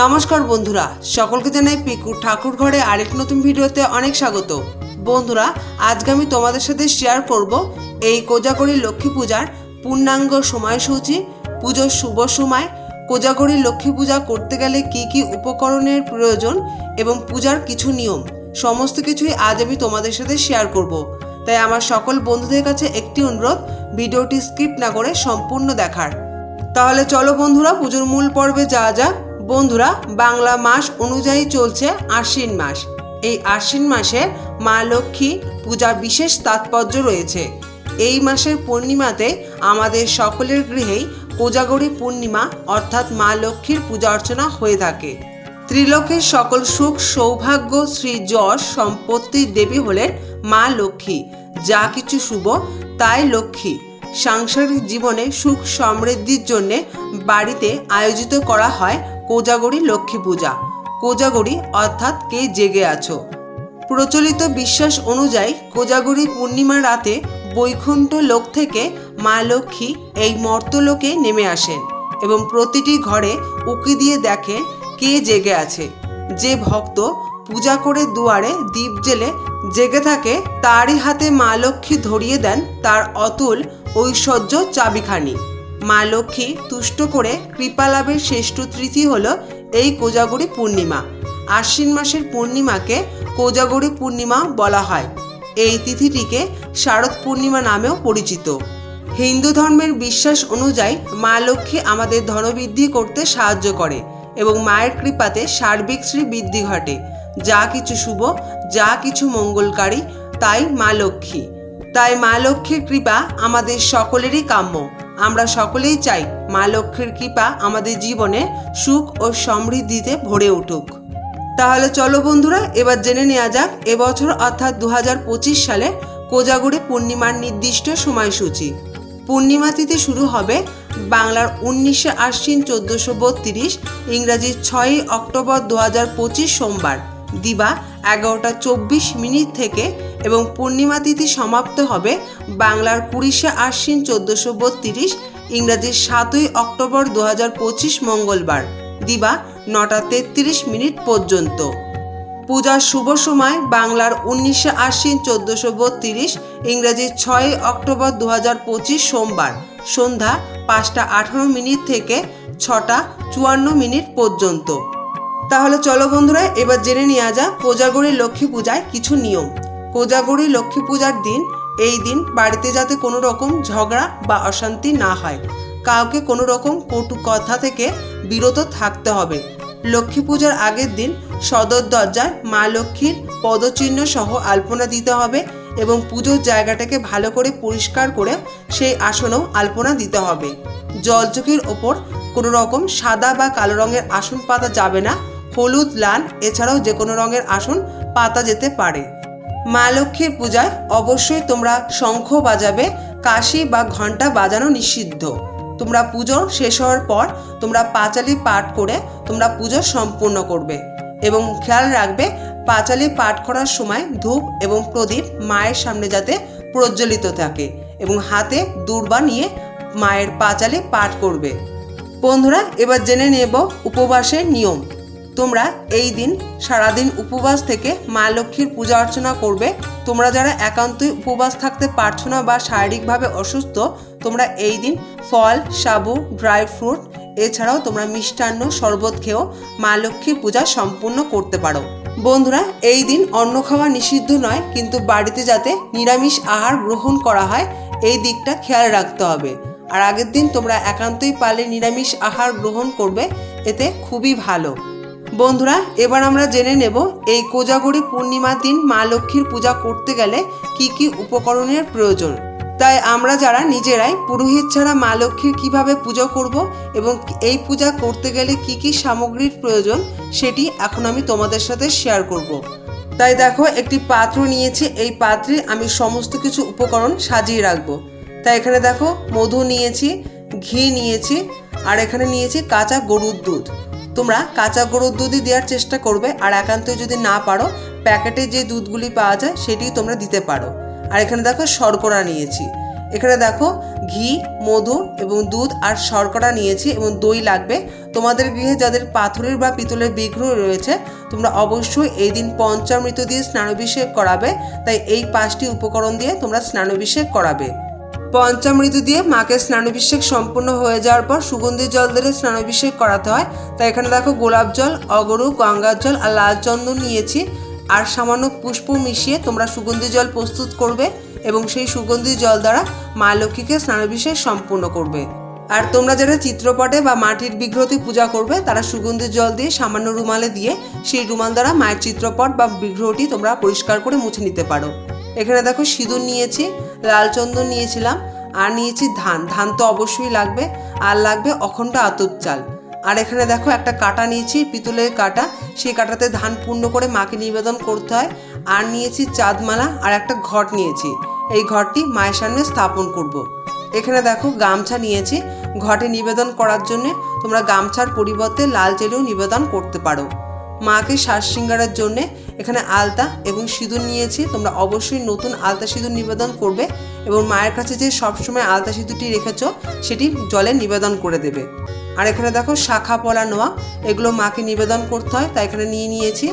নমস্কার বন্ধুরা, সকলকে জানাই পিকু ঠাকুর ঘরে আরেক নতুন ভিডিওতে অনেক স্বাগত। বন্ধুরা, আজকে আমি তোমাদের সাথে শেয়ার করব এই কোজাগরী লক্ষ্মী পূজার পূর্ণাঙ্গ সময়সূচি, পুজোর শুভ সময়, কোজাগরী লক্ষ্মী পূজা করতে গেলে কি কি উপকরণের প্রয়োজন এবং পূজার কিছু নিয়ম, সমস্ত কিছুই আজ আমি তোমাদের সাথে শেয়ার করব। তাই আমার সকল বন্ধুদের কাছে একটি অনুরোধ, ভিডিওটি স্কিপ না করে সম্পূর্ণ দেখার। তাহলে চলো বন্ধুরা, পুজোর মূল পর্বে যাওয়া যাক। বন্ধুরা, বাংলা মাস অনুযায়ী চলছে আশ্বিন মাস। এই আশ্বিন মাসে মা লক্ষ্মী পূজা বিশেষ তাৎপর্য রয়েছে। এই মাসের পূর্ণিমাতে আমাদের সকলের গৃহেই কোজাগরী পূর্ণিমা, অর্থাৎ মা লক্ষ্মীর পূজা অর্চনা হয়ে থাকে। ত্রিলোকের সকল সুখ, সৌভাগ্য, শ্রী যশ সম্পত্তির দেবী হলেন মা লক্ষ্মী। যা কিছু শুভ, তাই লক্ষ্মী। সাংসারিক জীবনে সুখ সমৃদ্ধির জন্যে বাড়িতে আয়োজিত করা হয় কোজাগরী লক্ষ্মী পূজা। কোজাগরী অর্থাৎ কে জেগে আছো। প্রচলিত বিশ্বাস অনুযায়ী কোজাগরী পূর্ণিমা রাতে বৈকুণ্ঠ লোক থেকে মা লক্ষ্মী এই মর্তলোকে নেমে আসেন এবং প্রতিটি ঘরে উকি দিয়ে দেখে কে জেগে আছে। যে ভক্ত পূজা করে দুয়ারে দ্বীপ জেলে জেগে থাকে, তারই হাতে মা লক্ষ্মী ধরিয়ে দেন তার অতুল ঐশ্বর্য চাবিখানি। মা লক্ষ্মী তুষ্ট করে কৃপা লাভের শ্রেষ্ঠ তিথি হল এই কোজাগরী পূর্ণিমা। আশ্বিন মাসের পূর্ণিমাকে কোজাগরী পূর্ণিমা বলা হয়। এই তিথিটিকে শারদ পূর্ণিমা নামেও পরিচিত। হিন্দু ধর্মের বিশ্বাস অনুযায়ী মা লক্ষ্মী আমাদের ধনবৃদ্ধি করতে সাহায্য করে এবং মায়ের কৃপাতে সার্বিক শ্রী বৃদ্ধি ঘটে। যা কিছু শুভ, যা কিছু মঙ্গলকারী, তাই মা লক্ষ্মী। তাই মা লক্ষ্মীর কৃপা আমাদের সকলেরই কাম্য। আমরা সকলেই চাই মা লক্ষ্মীর কৃপা আমাদের জীবনে সুখ ও সমৃদ্ধিতে ভরে উঠুক। তাহলে চলো বন্ধুরা, এবার জেনে নেওয়া যাক, এবছর অর্থাৎ দু হাজার পঁচিশ সালে কোজাগরী পূর্ণিমার নির্দিষ্ট সময়সূচি। পূর্ণিমা তিথি শুরু হবে বাংলার উনিশে আশ্বিন চোদ্দোশো বত্রিশ ইংরাজির ছয়ই অক্টোবর দু হাজার পঁচিশ সোমবার। দিবা এগারোটা চব্বিশ মিনিট থেকে এবং পূর্ণিমা তিথি সমাপ্ত হবে বাংলার কুড়িশে আশ্বিন চোদ্দোশো বত্রিশ ইংরাজির সাতই অক্টোবর দু হাজার পঁচিশ মঙ্গলবার। দিবা নটা তেত্রিশ মিনিট পর্যন্ত। পূজার শুভ সময় বাংলার উনিশে আশ্বিন চোদ্দোশো বত্রিশ ইংরেজি ছয় অক্টোবর দু হাজার পঁচিশ সোমবার। সন্ধ্যা পাঁচটা আঠারো মিনিট থেকে ছটা চুয়ান্ন মিনিট পর্যন্ত। তাহলে চলো বন্ধুরা, এবার জেনে নেওয়া যাক কোজাগরী লক্ষ্মী পূজায় কিছু নিয়ম। কোজাগরী লক্ষ্মী পূজার দিন, এই দিন বাড়িতে যাতে কোনো রকম ঝগড়া বা অশান্তি না হয়, কাউকে কোনো রকম কটু কথা থেকে বিরত থাকতে হবে। লক্ষ্মী পূজার আগের দিন সদর দরজায় মা লক্ষ্মীর পদচিহ্ন সহ আলপনা দিতে হবে এবং পুজোর জায়গাটাকে ভালো করে পরিষ্কার করে সেই আসনেও আলপনা দিতে হবে। জলচকির ওপর কোনো রকম সাদা বা কালো রঙের আসন পাতা যাবে না হলুদ, লাল, এছাড়াও যে কোনো রঙের আসন পাতা যেতে পারে। মা লক্ষ্মীর পূজায় অবশ্যই তোমরা শঙ্খ বাজাবে, কাশি বা ঘণ্টা বাজানো নিষিদ্ধ। তোমরা পুজো শেষ হওয়ার পর তোমরা পাঁচালি পাঠ করে তোমরা পুজো সম্পূর্ণ করবে এবং খেয়াল রাখবে, পাঁচালি পাঠ করার সময় ধূপ এবং প্রদীপ মায়ের সামনে যাতে প্রজ্বলিত থাকে এবং হাতে দূর্বা নিয়ে মায়ের পাঁচালি পাঠ করবে। বন্ধুরা, এবার জেনে নেব উপবাসের নিয়ম। তোমরা এই দিন, সারাদিন উপবাস থেকে মা লক্ষ্মীর পূজা অর্চনা করবে। তোমরা যারা একান্তই উপবাস থাকতে পারছ না বা শারীরিকভাবে অসুস্থ, তোমরা এই দিন ফল, সাবু, ড্রাই ফ্রুট, এছাড়াও তোমরা মিষ্টান্ন, শরবত খেয়েও মা লক্ষ্মীর পূজা সম্পূর্ণ করতে পারো। বন্ধুরা, এই দিন অন্ন খাওয়া নিষিদ্ধ নয়, কিন্তু বাড়িতে যাতে নিরামিষ আহার গ্রহণ করা হয়, এই দিকটা খেয়াল রাখতে হবে। আর আগের দিন তোমরা একান্তই পালে নিরামিষ আহার গ্রহণ করবে, এতে খুবই ভালো। বন্ধুরা, এবার আমরা জেনে নেব এই কোজাগরী পূর্ণিমার দিন মা লক্ষ্মীর পূজা করতে গেলে কি কি উপকরণের প্রয়োজন তাই আমরা যারা নিজেরাই পুরোহিত ছাড়া মা লক্ষ্মীর কীভাবে পুজো করব এবং এই পূজা করতে গেলে কি কি সামগ্রীর প্রয়োজন, সেটি এখন আমি তোমাদের সাথে শেয়ার করব। তাই দেখো, একটি পাত্র নিয়েছি, এই পাত্রে আমি সমস্ত কিছু উপকরণ সাজিয়ে রাখব তাই এখানে দেখো, মধু নিয়েছি ঘি নিয়েছি আর এখানে নিয়েছি কাঁচা গরুর দুধ। তোমরা কাঁচা গরুর দুধই দেওয়ার চেষ্টা করবে, আর একান্তই যদি না পারো, প্যাকেটে যে দুধগুলি পাওয়া যায় সেটি তোমরা দিতে পারো। আর এখানে দেখো শর্করা নিয়েছি। এখানে দেখো ঘি, মধু এবং দুধ আর শর্করা নিয়েছি এবং দই লাগবে। তোমাদের গৃহে যাদের পাথরের বা পিতলের বিগ্রহ রয়েছে, তোমরা অবশ্যই এই দিন পঞ্চামৃত দিয়ে স্নানাভিষেক করাবে। তাই এই পাঁচটি উপকরণ দিয়ে তোমরা স্নানাভিষেক করাবে। পঞ্চামৃত দিয়ে মাকে স্নানাভিষেক সম্পূর্ণ হয়ে যাওয়ার পর সুগন্ধি জল দিয়ে স্নানাভিষেক করাতে হয়। তাই এখানে দেখো গোলাপ জল, অগরু গঙ্গার জল আর লাল চন্দন নিয়েছি। আর সামান্য পুষ্প মিশিয়ে তোমরা সুগন্ধি জল প্রস্তুত করবে এবং সেই সুগন্ধি জল দ্বারা মা লক্ষ্মীকে স্নানাভিষেক সম্পূর্ণ করবে। আর তোমরা যারা চিত্রপটে বা মাটির বিগ্রহতে পূজা করবে, তারা সুগন্ধি জল দিয়ে সামান্য রুমালে দিয়ে সেই রুমাল দ্বারা মায়ের চিত্রপট বা বিগ্রহটি তোমরা পরিষ্কার করে মুছে নিতে পারো। এখানে দেখো সিঁদুর নিয়েছি। লাল চন্দন নিয়েছিলাম। আর নিয়েছি ধান। ধান তো অবশ্যই লাগবে। আর লাগবে অখণ্ড আতপ চাল। আর এখানে দেখো একটা কাটা নিয়েছি, পিতলের কাটা। সেই কাটাতে ধান পূর্ণ করে মাকে নিবেদন করতে হয়। আর নিয়েছি চাঁদমালা আর একটা ঘট নিয়েছি। এই ঘরটি মায়ের সামনে স্থাপন করব। এখানে দেখো গামছা নিয়েছি। ঘটে নিবেদন করার জন্য তোমরা গামছার পরিবর্তে লাল চেলেও নিবেদন করতে পারো। মাকে শ্বাস সিঙ্গারের জন্য এখানে আলতা এবং সিঁদুর নিয়েছি। তোমরা অবশ্যই নতুন আলতা সিঁদুর নিবেদন করবে এবং মায়ের কাছে যে সবসময় আলতা সিঁদুরটি রেখেছ, সেটি জলে নিবেদন করে দেবে। আর এখানে দেখো শাখা পলা নোয়া, এগুলো মাকে নিবেদন করতে হয়, তাই এখানে নিয়ে নিয়েছি।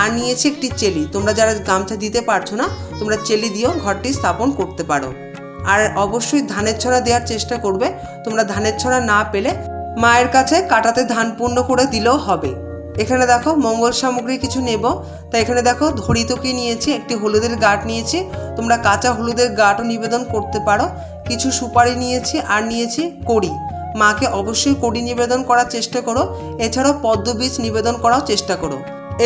আর নিয়েছি একটি চেলি, তোমরা যারা গামছা দিতে পারছ না, তোমরা চেলি দিয়েও ঘরটি স্থাপন করতে পারো। আর অবশ্যই ধানের ছড়া দেওয়ার চেষ্টা করবে, তোমরা ধানের ছড়া না পেলে মায়ের কাছে কাটাতে ধান পূর্ণ করে দিলেও হবে। এখানে দেখো মঙ্গল সামগ্রী কিছু নেব। তা এখানে দেখো ধরিতকে নিয়েছি, একটি হলুদের গাঁট নিয়েছি। তোমরা কাঁচা হলুদের গাঁটও নিবেদন করতে পারো। কিছু সুপারি নিয়েছি আর নিয়েছি কড়ি। মাকে অবশ্যই কড়ি নিবেদন করার চেষ্টা করো। এছাড়াও পদ্মবীজ নিবেদন করার চেষ্টা করো।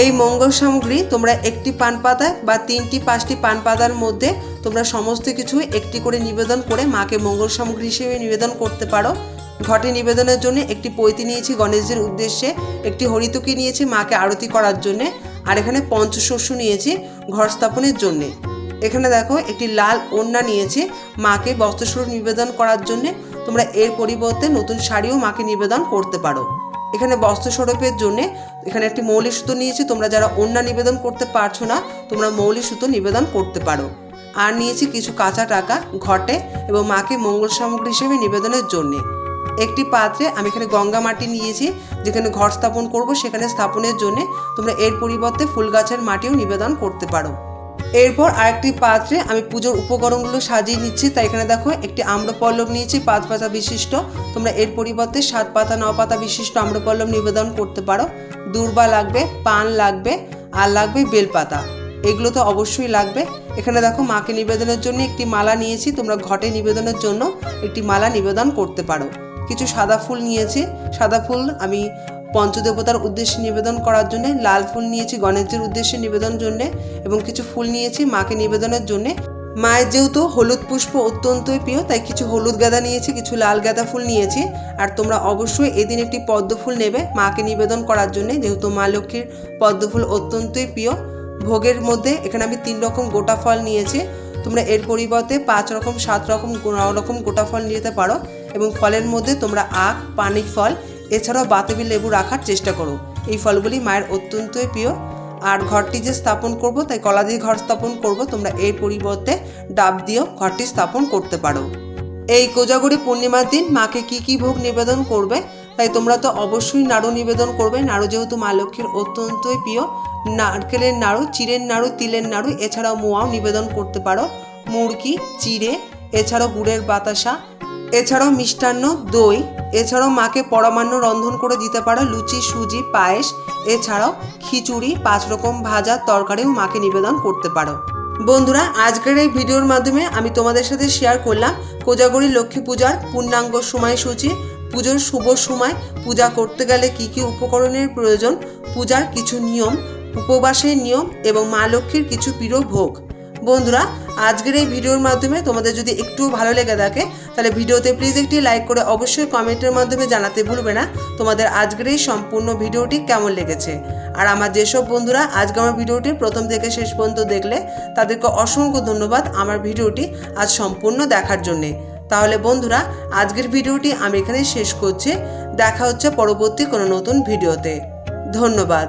এই মঙ্গল সামগ্রী তোমরা একটি পান পাতা বা তিনটি, পাঁচটি পান পাতার মধ্যে তোমরা সমস্ত কিছু একটি করে নিবেদন করে মাকে মঙ্গল সামগ্রী হিসেবে নিবেদন করতে পারো। ঘটে নিবেদনের জন্য একটি পৈতি নিয়েছি গণেশজির উদ্দেশ্যে, একটি হরিতকি নিয়েছি মাকে আরতি করার জন্য, আর এখানে পঞ্চশস্য নিয়েছি ঘর স্থাপনের জন্যে। এখানে দেখো একটি লাল ওড়না নিয়েছি মাকে বস্ত্রস্বরূপ নিবেদন করার জন্য। তোমরা এর পরিবর্তে নতুন শাড়িও মাকে নিবেদন করতে পারো। এখানে বস্ত্রস্বরূপের জন্য এখানে একটি মৌলি সুতো নিয়েছি, তোমরা যারা ওড়না নিবেদন করতে পারছ না, তোমরা মৌলি সুতো নিবেদন করতে পারো। আর নিয়েছি কিছু কাঁচা টাকা ঘটে এবং মাকে মঙ্গল সামগ্রী হিসেবে নিবেদনের জন্যে। একটি পাত্রে আমি এখানে গঙ্গা মাটি নিয়েছি, যেখানে ঘর স্থাপন করব, সেখানে স্থাপনের জন্য তোমরা এর পরিবর্তে ফুল গাছের মাটিও নিবেদন করতে পারো। এরপর আরেকটি পাত্রে আমি পুজোর উপকরণগুলো সাজিয়ে নিচ্ছি, তাই এখানে দেখো একটি আম্রপল্লব নিয়েছি, পাঁচ পাতা বিশিষ্ট। তোমরা এর পরিবর্তে সাত পাতা, ন পাতা বিশিষ্ট আম্রপল্লব নিবেদন করতে পারো। দূর্বা লাগবে, পান লাগবে আর লাগবে, বেলপাতা। এগুলো তো অবশ্যই লাগবে। এখানে দেখো মাকে নিবেদনের জন্য একটি মালা নিয়েছি, তোমরা ঘটে নিবেদনের জন্য একটি মালা নিবেদন করতে পারো। কিছু সাদা ফুল নিয়েছি। সাদা ফুল আমি পঞ্চদেবতার উদ্দেশ্যে নিবেদন করার জন্যে, লাল ফুল নিয়েছি গণেশজির উদ্দেশ্যে নিবেদনের জন্যে এবং কিছু ফুল নিয়েছি মাকে নিবেদনের জন্যে। মায়ের যেহেতু হলুদ পুষ্প অত্যন্তই প্রিয়, তাই কিছু হলুদ গাঁদা নিয়েছি, কিছু লাল গাঁদা ফুল নিয়েছি। আর তোমরা অবশ্যই এদিন একটি পদ্ম ফুল নেবে মাকে নিবেদন করার জন্য, যেহেতু মা লক্ষ্মীর পদ্ম ফুল অত্যন্তই প্রিয়। ভোগের মধ্যে এখানে আমি তিন রকম গোটা ফল নিয়েছি। তোমরা এর পরিবর্তে পাঁচ রকম, সাত রকম, ন রকম গোটা ফল নিতে পারো। এবং ফলের মধ্যে তোমরা আখ পানি ফল, এছাড়াও বাতাবি লেবু রাখার চেষ্টা করো। এই ফলগুলি মায়ের অত্যন্তই প্রিয়। আর ঘরটি যে স্থাপন করব, তাই কলা দিয়ে ঘর স্থাপন করব, তোমরা এর পরিবর্তে ডাব দিয়েও ঘরটি স্থাপন করতে পারো। এই কোজাগরি পূর্ণিমার দিন মাকে কি কি ভোগ নিবেদন করবে? তাই তোমরা তো অবশ্যই নাড়ু নিবেদন করবে। নাড়ু যেহেতু মা লক্ষ্মীর অত্যন্তই প্রিয়। নারকেলের নাড়ু, চিড়ের নাড়ু, তিলের নাড়ু, এছাড়াও মোয়াও নিবেদন করতে পারো। মুরগি, চিড়ে, এছাড়াও গুড়ের বাতাসা এছাড়াও মিষ্টান্ন, দই, এছাড়াও মাকে পরমান্ন রন্ধন করে দিতে পারো লুচি, সুজি, পায়েস, এছাড়াও খিচুড়ি, পাঁচ রকম ভাজা তরকারিও মাকে নিবেদন করতে পারো। বন্ধুরা, আজকের এই ভিডিওর মাধ্যমে আমি তোমাদের সাথে শেয়ার করলাম কোজাগরী লক্ষ্মী পূজার পূর্ণাঙ্গ সময়সূচি, পুজোর শুভ সময়, পূজা করতে গেলে কি কি উপকরণের প্রয়োজন, পূজার কিছু নিয়ম, উপবাসের নিয়ম এবং মা লক্ষ্মীর কিছু প্রিয় ভোগ। বন্ধুরা, আজকের এই ভিডিওর মাধ্যমে তোমাদের যদি একটু ভালো লেগে থাকে, তাহলে ভিডিওতে প্লিজ একটি লাইক করে অবশ্যই কমেন্টের মাধ্যমে জানাতে ভুলবে না তোমাদের আজকের এই সম্পূর্ণ ভিডিওটি কেমন লেগেছে। আর আমার যেসব বন্ধুরা আজকে আমার ভিডিওটি প্রথম থেকে শেষ পর্যন্ত দেখলে, তাদেরকে অসংখ্য ধন্যবাদ আমার ভিডিওটি আজ সম্পূর্ণ দেখার জন্যে। তাহলে বন্ধুরা, আজকের ভিডিওটি আমি এখানে শেষ করছি। দেখা হচ্ছে পরবর্তী কোনো নতুন ভিডিওতে। ধন্যবাদ।